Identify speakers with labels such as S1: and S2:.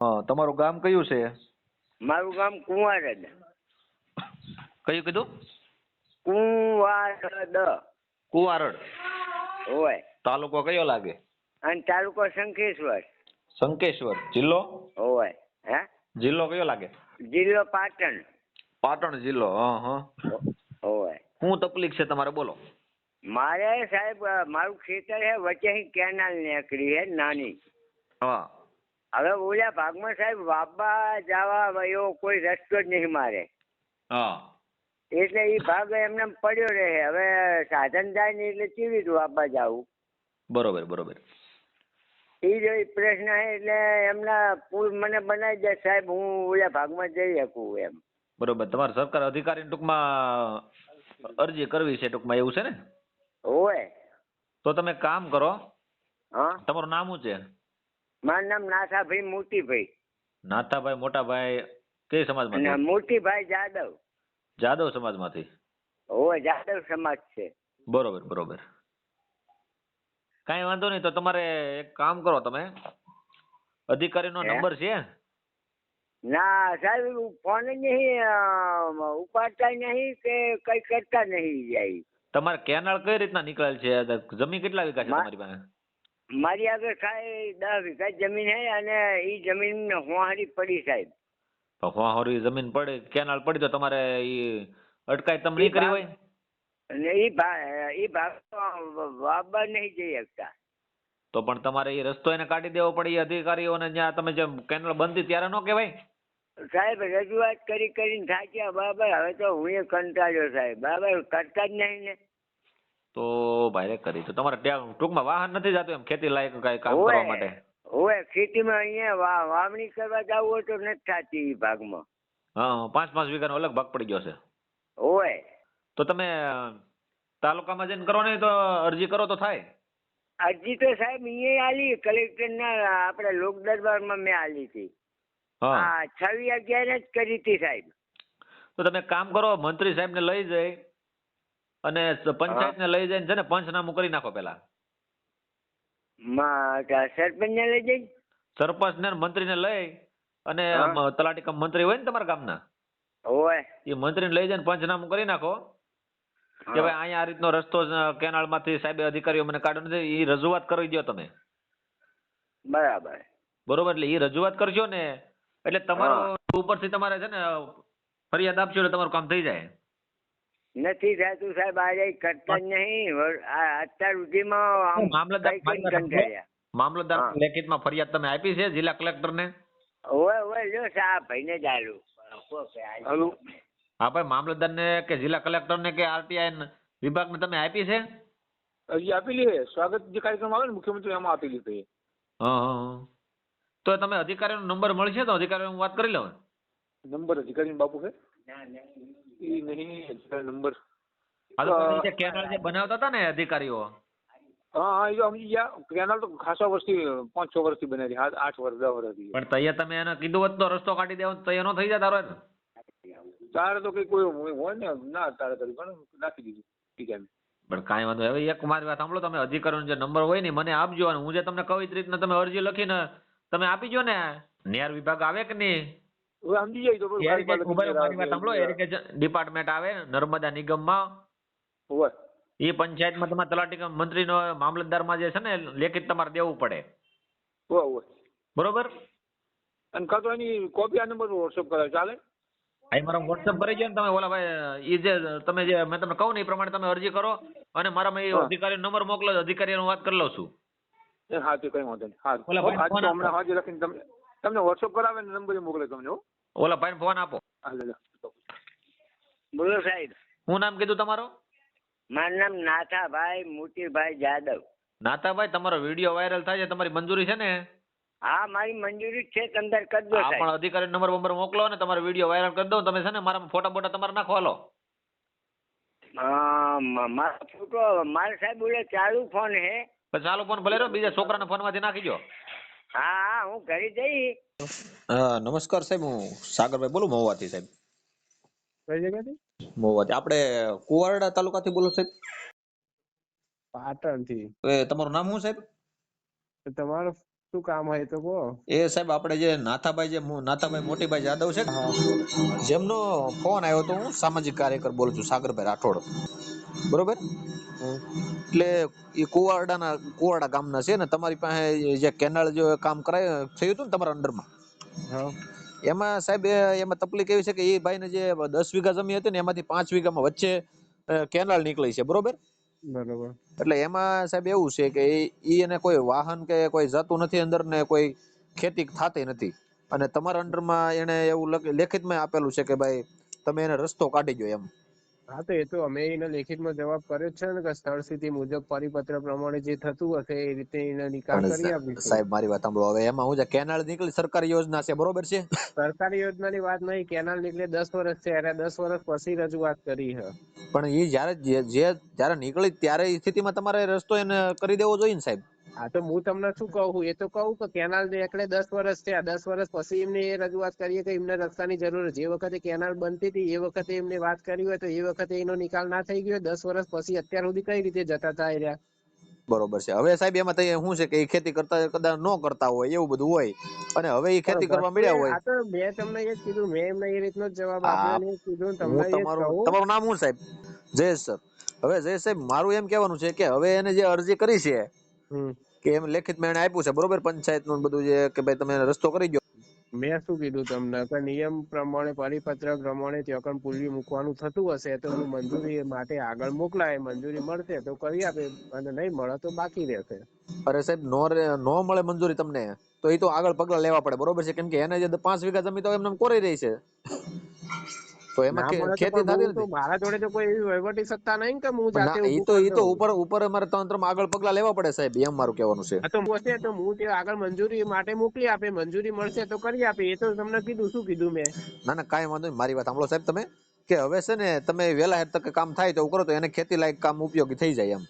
S1: હા તમારું ગામ કયું છે?
S2: મારું ગામ કુંવારદ
S1: કયું કીધું?
S2: કુંવારડ.
S1: કુવારડ.
S2: હોય.
S1: તાલુકો કયો લાગે?
S2: અને તાલુકો શંખેશ્વર.
S1: શંખેશ્વર. જિલ્લો?
S2: હોય. હે?
S1: જિલ્લો કયો લાગે?
S2: જિલ્લો પાટણ.
S1: પાટણ જિલ્લો હા હા.
S2: હોય.
S1: શું તકલીફ છે તમારે બોલો.
S2: મારે સાહેબ મારું ખેતર છે વચ્ચે કેનાલ નીકળી છે નાની.
S1: હા.
S2: હવે ઓલા ભાગમાં સાહેબ વાપા જવા એવો કોઈ રસ્તો જ નહીં મારે.
S1: હા.
S2: એટલે એ ભાગ એમને એમ પડ્યો રહે. હવે સાધન જાય ને એટલે કેવી રીતે વાપા જવું?
S1: બરોબર બરોબર.
S2: એ જો પ્રશ્ન છે એટલે એમના પુલ મને બનાવી દે સાહેબ હું ઓલા ભાગમાં જઈ શકું એમ.
S1: બરોબર. તમારે સરકાર અધિકારી ટૂંકમાં અરજી કરવી છે ટૂંકમાં એવું છે ને?
S2: હોય.
S1: તો તમે કામ કરો.
S2: હા.
S1: તમારું નામ શું છે?
S2: મારું નામ નાથાભાઈ મોતીભાઈ.
S1: નાથાભાઈ મોટાભાઈ કઈ
S2: અને
S1: સમાજમાંથી
S2: મોતીભાઈ જાદવ.
S1: જાદવ સમાજમાંથી?
S2: ઓ જાદવ સમાજ છે.
S1: બરોબર બરોબર. કાંઈ વાંધો નહીં તો તમારે એક કામ કરો તમે. અધિકારીનો
S2: હે?
S1: નંબર છે?
S2: ના સાહેબ ફોન જ નહીં ઉપાડતા નહીં કે કઈ કરતા નહીં જાય.
S1: તમારે કેનાળ કઈ રીતના નીકળેલ છે? જમીન કેટલા વીઘા છે
S2: મા-
S1: તમારી પાસે?
S2: મારી આગળ કાંઈ દસ વીઘા જમીન છે અને એ જમીન હોહારી પડી સાહેબ.
S1: તો હોરી જમીન પડી કેનાલ પડી તો તમારે એ અટકાય તમે નહીં કરી હોય?
S2: અને એ ભાગ એ ભાગ વાબા નહીં જઈ શકતા.
S1: તો પણ તમારે એ રસ્તો એને કાઢી દેવો પડે એ અધિકારીઓને જ્યાં તમે જેમ કેનાલ બંધી ત્યારે ન કહેવાય?
S2: સાહેબ રજૂઆત કરી કરીને થાક્યા બરાબર હવે તો હું એ કંટાળ્યો સાહેબ બરાબર કરતા જ નહીં ને.
S1: તો ભાઈ કરી તો તમારે ત્યાં ટૂંકમાં વાહન નથી જતું એમ ખેતી લાયક કઈ કામ કરવા માટે?
S2: હવે ખેતીમાં અહીંયા વાવણી કરવા જવું હોય તો નથી થતી એ ભાગમાં.
S1: હા પાંચ પાંચ વીઘાનો અલગ ભાગ પડી ગયો છે.
S2: ઓય
S1: તો તમે તાલુકામાં જઈને કરો નહીં તો અરજી કરો તો થાય.
S2: અરજી તો સાહેબ અહીંયા આલી કલેક્ટરના આપણે લોક દરબારમાં મેં આલી હતી.
S1: હા
S2: છવ્વી અગિયાર જ કરી હતી સાહેબ.
S1: તો તમે કામ કરો મંત્રી સાહેબને લઈ જઈ. અને પંચાયત ને લઈ જઈને છે ને પંચનામું કરી નાખો પેલા
S2: સરપંચ ને લઈ જઈ?
S1: સરપંચ ને મંત્રીને લઈ અને. તલાટી કમ મંત્રી હોય ને તમારા ગામના?
S2: હોય.
S1: એ મંત્રીને લઈ જઈને પંચનામું કરી નાખો. કે ભાઈ અહીંયા આ રીતનો રસ્તો કેનાલમાંથી સાહેબ અધિકારીઓ મને કાઢો નથી એ રજૂઆત કરી દો તમે.
S2: બરાબર.
S1: બરોબર એટલે એ રજૂઆત કરશો ને. એટલે તમારું ઉપરથી તમારે છે ને ફરિયાદ આપશો એટલે તમારું કામ થઈ જાય.
S2: નથી થતું સાહેબ આજે કરતા જ નહીં. અત્યાર સુધીમાં
S1: મામલતદાર મામલતદાર. લેખિતમાં ફરિયાદ તમે આપી છે જિલ્લા કલેક્ટરને?
S2: ઓય ઓય જો સાહેબ ભાઈને જ આલું.
S1: હા ભાઈ મામલતદારને કે જિલ્લા કલેક્ટરને કે આરટીઆઈ વિભાગને તમે આપી છે?
S3: હજી આપેલી છે સ્વાગત જે કાર્યક્રમ આવે ને મુખ્યમંત્રી એમાં આપેલી છે
S1: હા હા, હા. તો તમે અધિકારીનો નંબર મળશે તો અધિકારીઓ હું વાત કરી લઉં.
S3: નંબર અધિકારી બાપુ છે? એ નહીં નંબર.
S1: જે કેનાલ જે બનાવતા હતા ને અધિકારીઓ?
S3: હા હા એ સમજી ગયા કેનાલ તો ખાસા વર્ષથી પાંચ છ વર્ષથી બનાવી હાથ આઠ વર્ષ દસ વર્ષથી.
S1: પણ તૈયાર તમે એને કીધું હોત તો રસ્તો કાઢી દેવો તૈયાર નો થઈ જાય તારો
S3: તારે તો કઈ કોઈ હોય ને ના તારે કરી પણ નાખી દીધું ઠીક એમ
S1: પણ કાંઈ વાંધો હવે એક મારી વાત સાંભળો તમે અધિકારીનો જે નંબર હોય ને મને આપજો અને હું જે તમને કવિત રીતના તમે અરજી લખીને તમે આપી જો ને ન્યાય વિભાગ આવે કે નહીં?
S3: સમજી જાય તો
S1: સાંભળો એરિગેશન ડિપાર્ટમેન્ટ આવે નર્મદા નિગમમાં.
S3: હોય.
S1: એ પંચાયતમાં તમારે તલાટી નો મંત્રીનો મામલતદારમાં જે છે ને લેખિત તમારે દેવું પડે.
S3: હોય હોય.
S1: બરોબર?
S3: અને કાં તો એની કોપી આ નંબર વોટ્સઅપ કરાવે ચાલે?
S1: અહીં મારા વોટ્સઅપ કરી દો ને તમે ઓલા ભાઈ એ જે તમે જે મેં તમને કહું ને એ પ્રમાણે તમે અરજી કરો અને મારામાં એ
S3: અધિકારી
S1: અધિકારીનો નંબર મોકલો અધિકારી હું વાત કરી લઉં છું.
S3: હા તે કઈ વાંધો નહીં. હા.
S1: ઓલા ભાઈ ફોન
S3: હમણાં હાજર રાખીને તમને તમને વોટ્સઅપ કરાવે ને નંબર મોકલે તમને હો.
S1: ઓલા ભાઈને ફોન આપો.
S2: બોલો સાહેબ.
S1: હું નામ કીધું તમારું?
S2: મારું નામ નાથાભાઈ મોતીભાઈ જાદવ.
S1: નાથાભાઈ તમારો વીડિયો વાયરલ થાય છે તમારી મંજૂરી છે ને?
S2: હા મારી મંજૂરી છે તંદર કરજો
S1: સાહેબ. પણ અધિકારી નંબર બંબર મોકલો ને તમારો વીડિયો વાયરલ કરી દઉં. તમે છે ને મારા ફોટા બોટા તમારે નાખો હાલો.
S2: મારા ફોટો મારા સાહેબ બોલે ચાલુ ફોન હે.
S1: ચાલુ ફોન ભલે રહ્યો બીજા છોકરાના ફોનમાંથી નાખી દો
S2: હા હા ઘરે જઈ.
S1: નમસ્કાર સાહેબ હું સાગરભાઈ બોલું મહુવાથી સાહેબ.
S4: કઈ જગ્યાથી?
S1: મહુવાથી. આપણે કુવારડા તાલુકાથી બોલો સાહેબ.
S4: પાટણથી
S1: એ તમારું નામ શું સાહેબ?
S4: તમારું શું કામ હોય તો કહો.
S1: એ સાહેબ આપણે જે નાથાભાઈ જે નાથાભાઈ મોટીભાઈ જાદવ છે જેમનો ફોન આવ્યો તો હું સામાજિક કાર્યકર બોલું છું સાગરભાઈ રાઠોડ. બરોબર? એટલે એ કુવાડાના કુવાડા ગામના છે ને તમારી પાસે જે કેનાલ જે કામ કરાય થયું હતું ને તમારા અંડરમાં? એમાં સાહેબ એ એમાં તકલીફ એવી છે કે એ ભાઈને જે દસ વીઘા જમીન હતી ને એમાંથી પાંચ વીઘામાં વચ્ચે કેનાલ નીકળી છે બરોબર?
S4: બરોબર.
S1: એટલે એમાં સાહેબ એવું છે કે ઈ ઈ એને કોઈ વાહન કે કોઈ જતું નથી અંદર ને કોઈ ખેતી થતી નથી. અને તમારા અંડરમાં એને એવું લખી લેખિતમાં આપેલું છે કે ભાઈ તમે એને રસ્તો કાઢી ગયો એમ.
S4: હા તો એ તો અમે એના લેખિતમાં જવાબ કર્યો જ છે ને કે સ્થળ સ્થિતિ મુજબ પરિપત્ર પ્રમાણે જે થતું હશે એ રીતે એનો નિકાલ કરી આપીશું.
S1: સાહેબ મારી વાત સાંભળો. હવે એમાં હું છે કેનાલ નીકળી સરકારી યોજના છે બરોબર છે?
S4: સરકારી યોજનાની વાત નહીં કેનાલ નીકળે દસ વર્ષ છે એને દસ વર્ષ પછી રજૂઆત કરી છે.
S1: પણ એ જ્યારે જે જે જ્યારે નીકળી ત્યારે એ સ્થિતિમાં તમારે રસ્તો એને કરી દેવો જોઈએ ને સાહેબ?
S4: હા તો હું તમને શું કહું? એ તો કહું કે કેનાલ નીકળે દસ વર્ષ થયા. દસ વર્ષ પછી એમને એ રજૂઆત કરીએ કે એમને રસ્તાની જરૂર જે વખતે કેનાલ બનતી હતી એ વખતે એમને વાત કરી હોય તો એ વખતે એનો નિકાલ ના થઈ ગયો. દસ વર્ષ પછી અત્યાર સુધી કઈ રીતે જતા થાય રહ્યા?
S1: બરોબર છે. હવે સાહેબ એમાં તઈ શું છે કે એ ખેતી કરતા કદાચ ન કરતા હોય એવું બધું હોય. અને હવે એ ખેતી કરવા મળ્યા હોય.
S4: તો મેં તમને એ કીધું. મેં એમને એ રીતનો જવાબ આપ્યો કીધું. તમને
S1: તમારું તમારું નામ શું સાહેબ? જયેશ સર. હવે જયેશ સાહેબ મારું એમ કહેવાનું છે કે હવે એને જે અરજી કરી છે. કે એમ લેખિતમાં મેણ આપ્યું છે બરોબર? પંચાયતનું બધું જે કે ભાઈ તમે રસ્તો કરી દો
S4: મેં શું કીધું તમને? કે નિયમ પ્રમાણે પરિપત્ર પ્રમાણે ત્યાં પુલિયું મૂકવાનું થતું હશે તો હું મંજૂરી માટે આગળ મોકલાય મંજૂરી મળશે તો કરી આપે અને નહીં મળે તો બાકી રહેશે.
S1: અરે સાહેબ નો નો મળે મંજૂરી તમને તો એ તો આગળ પગલા લેવા પડે બરોબર છે? કેમ કે એને જે પાંચ વીઘા જમીન તો એમને એમ કોરાઈ રહી છે. તો એમાં ખેતી થતી નથી
S4: મારા જોડે તો કોઈ એવી વહીવટી સત્તા નહીં કે હું જાતે એ
S1: તો એ તો ઉપર ઉપર અમારે તંત્રમાં આગળ પગલા લેવા પડે સાહેબ એમ મારું કહેવાનું છે.
S4: તો હું હશે તો હું તે આગળ મંજૂરી માટે મોકલી આપે મંજૂરી મળશે તો કરી આપે એ તો તમને કીધું શું કીધું મેં?
S1: ના ના કાંઈ વાંધો નહીં મારી વાત સાંભળો સાહેબ તમે કે હવે છે ને તમે વહેલા તકે કામ થાય તો કરો તો એને ખેતી લાયક કામ ઉપયોગી થઈ જાય એમ.